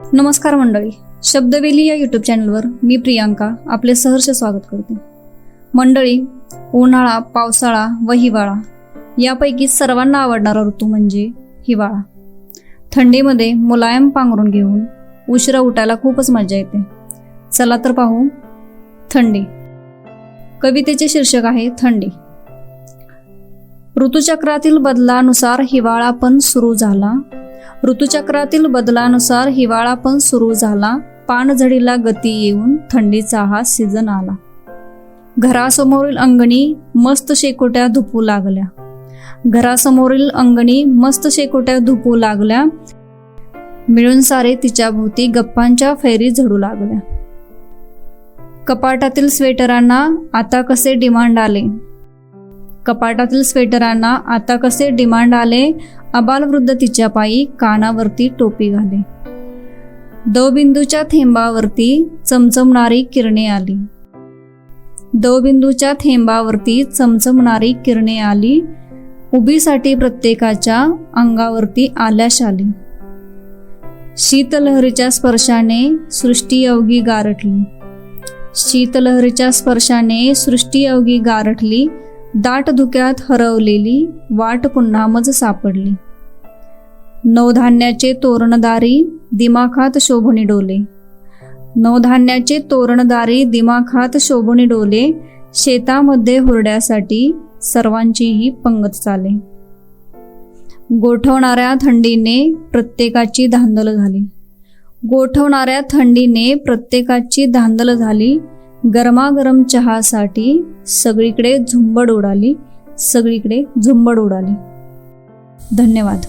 नमस्कार मंडळी. शब्दवेली या यूट्यूब चॅनलवर मी प्रियांका आपले सहर्ष स्वागत करते. मंडळी उन्हाळा पावसाळा व हिवाळा यापैकी सर्वांना आवडणारा ऋतू म्हणजे हिवाळा. थंडीमध्ये मुलायम पांघरून घेऊन उशिरा उठायला खूपच मजा येते. चला तर पाहू थंडी. कवितेचे शीर्षक आहे थंडी. ऋतुचक्रातील बदलानुसार हिवाळा पण सुरू झाला. ऋतुचक्रातील बदलानुसार हिवाळा पण सुरू झाला. पानझडीला गती येऊन थंडीचा हा सीझन आला. घरासमोरील अंगणी मस्त शेकोट्या धुपू लागल्या. घरासमोरील अंगणी मस्त शेकोट्या धुपू लागल्या. मिळून सारे तिच्या भोवती गप्पांच्या फैरी झडू लागल्या. कपाटातील स्वेटरांना आता कसे डिमांड आले? कपाटातील स्वेटरांना आता कसे डिमांड आले? अबालवृद्ध तिच्या पायी कानावरती टोपी घाले. दवबिंदूच्या थेंबावरती चमचमणारी किरणे आली. दवबिंदूच्या थेंबावरती चमचमणारी किरणे आली. उभीसाठी प्रत्येकाच्या अंगावरती आल्याश आली. शीतलहरीच्या स्पर्शाने सृष्टी अवघी गारठली. शीतलहरीच्या स्पर्शाने सृष्टी अवघी गारठली. दाट धुक्यात हरवलेली वाट पुन्हा मज सापडली. नवधान्याचे तोरणदारी दिमाखात शोभणी डोले. नवधान्याचे तोरणदारी दिमाखात शोभणी डोले शेतामध्ये हुरड्यासाठी सर्वांचीही पंगत चाले. गोठवणाऱ्या थंडीने प्रत्येकाची धांदल झाली. गोठवणाऱ्या थंडीने प्रत्येकाची धांदल झाली गरमागरम चहासाठी सगळीकडे झुंबड उडाली सगळीकडे झुंबड उडाली धन्यवाद.